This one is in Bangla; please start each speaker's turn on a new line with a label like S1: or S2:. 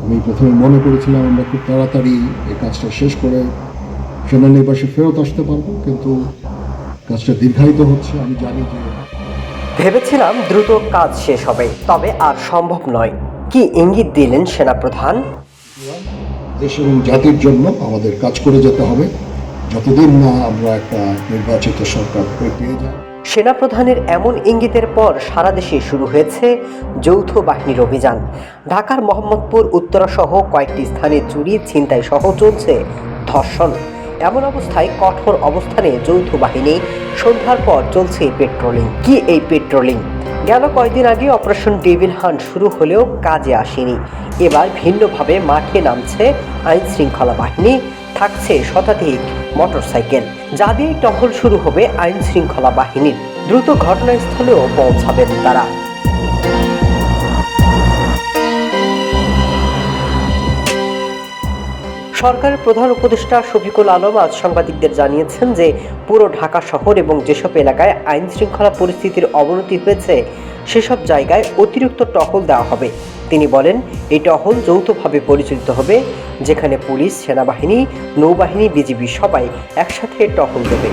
S1: আমি প্রথমে মনে করেছিলাম আমরা খুব তাড়াতাড়ি এই কাজটা শেষ করে সেনানিবাসে ফেরত আসতে পারব কিন্তু কাজটা দীর্ঘায়িত হচ্ছে আমি জানি যে
S2: ভেবেছিলাম দ্রুত কাজ শেষ হবে তবে আর সম্ভব নয়। কি ইঙ্গিত দিলেন সেনাপ্রধান?
S1: দেশ এবং জাতির জন্য আমাদের কাজ করে যেতে হবে। যতদিন না আমরা একটা নির্বাচিত সরকার পেয়ে পেয়ে যাই
S2: সেনাপ্রধানের এমন ইঙ্গিতের পর সারা দেশে শুরু হয়েছে যৌথ বাহিনীর অভিযান। ঢাকার মোহাম্মদপুর উত্তরা সহ কয়েকটি স্থানে চুরি ছিনতাই সহ চলছে ধর্ষণ। এমন অবস্থায় কঠোর অবস্থানে যৌথ বাহিনী সন্ধ্যার পর চলছে পেট্রোলিং। কি এই পেট্রোলিং? গেল কয়েকদিন আগে অপারেশন ডেভিল হান্ট শুরু হলেও কাজে আসেনি। এবার ভিন্নভাবে মাঠে নামছে আইন শৃঙ্খলা বাহিনী। থাকছে শতাধিক মোটরসাইকেল। যা দিয়ে টহল শুরু হবে আইন শৃঙ্খলা বাহিনীর। দ্রুত ঘটনাস্থলেও পৌঁছাবেন তারা। সরকারের প্রধান উপদেষ্টা শফিকুল আলম আজ সাংবাদিকদের জানিয়েছেন যে পুরো ঢাকা শহর এবং যেসব এলাকায় আইন শৃঙ্খলা পরিস্থিতির অবনতি হয়েছে, সেসব জায়গায় অতিরিক্ত টহল দেওয়া হবে। তিনি বলেন, এই টহল যৌথভাবে পরিচালিত হবে, যেখানে পুলিশ, সেনাবাহিনী, নৌবাহিনী, বিজিবি সবাই একসাথে টহল দেবে।